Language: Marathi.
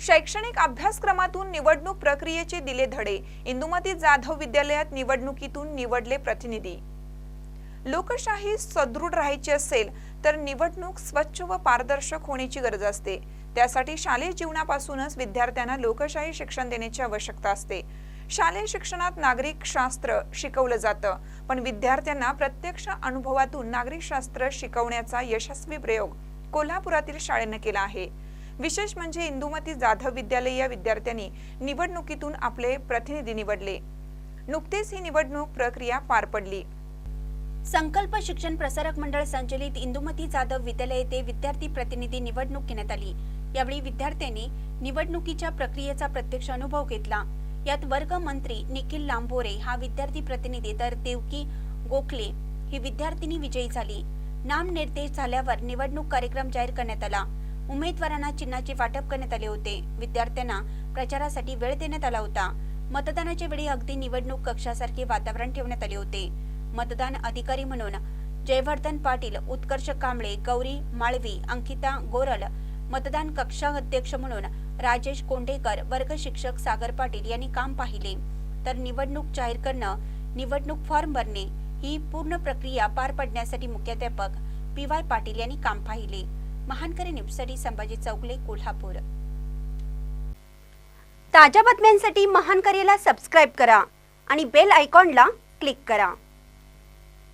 शैक्षणिक अभ्यासक्रमातून निवडणूक प्रक्रियेचे दिले धडे. इंदुमती जाधव विद्यालयात निवडणुकीतून निवडले प्रतिनिधी. लोकशाही सदृढ राहायची असेल तर निवडणूक स्वच्छ व पारदर्शक होण्याची गरज असते. त्यासाठी शालेय जीवनापासूनच विद्यार्थ्यांना लोकशाही शिक्षण देण्याची आवश्यकता असते. शालेय शिक्षणात नागरिक शास्त्र शिकवलं जातं पण विद्यार्थ्यांना प्रत्यक्ष अनुभवातून नागरिक शास्त्र शिकवण्याचा यशस्वी प्रयोग कोल्हापुरातील शाळेनं केला आहे. विशेष म्हणजे इंदुमती जाधव विद्यालय या विद्यार्थ्यांनी निवडणुकीतून आपले प्रतिनिधी निवडले. नुकतेच ही निवडणूक प्रक्रिया पार पडली. संकल्प शिक्षण प्रसारक मंडळ संचलित इंदुमती जाधव विद्यालय येथे विद्यार्थी प्रतिनिधी निवडणूक घेण्यात आली. यावेळी विद्यार्थ्यांनी निवडणुकीच्या प्रक्रियेचा प्रत्यक्ष अनुभव घेतला. यात वर्ग मंत्री निखिल लांबोरे हा विद्यार्थी प्रतिनिधी तर देवकी गोखले ही विद्यार्थिनी विजयी झाली. नामनिर्देश झाल्यावर निवडणूक कार्यक्रम जाहीर करण्यात आला. उमेदवारांना चिन्हाचे वाटप करण्यात आले होते. विद्यार्थ्यांना प्रचारासाठी वेळ देण्यात आला होता. मतदानाच्या वेळी अगदी निवडणूक कक्षासारखे वातावरण ठेवण्यात आले होते. मतदान अधिकारी म्हणून जयवर्धन पाटील उत्कर्ष कांबळे गौरी माळवी अंकिता गोरल मतदान कक्षा अध्यक्ष म्हणून राजेश कोंडेकर वर्ग शिक्षक सागर पाटील यांनी काम पाहिले. तर निवडणूक जाहीर करणं निवडणूक फॉर्म भरणे ही पूर्ण प्रक्रिया पार पडण्यासाठी मुख्याध्यापक पी वाय पाटील यांनी काम पाहिले. महानकरी न्यूजसाठी संभाजी चौगले कोल्हापूर. ताज्या बातम्यांसाठी महानकरीला सबस्क्राईब करा आणि बेल आयकॉनला क्लिक करा.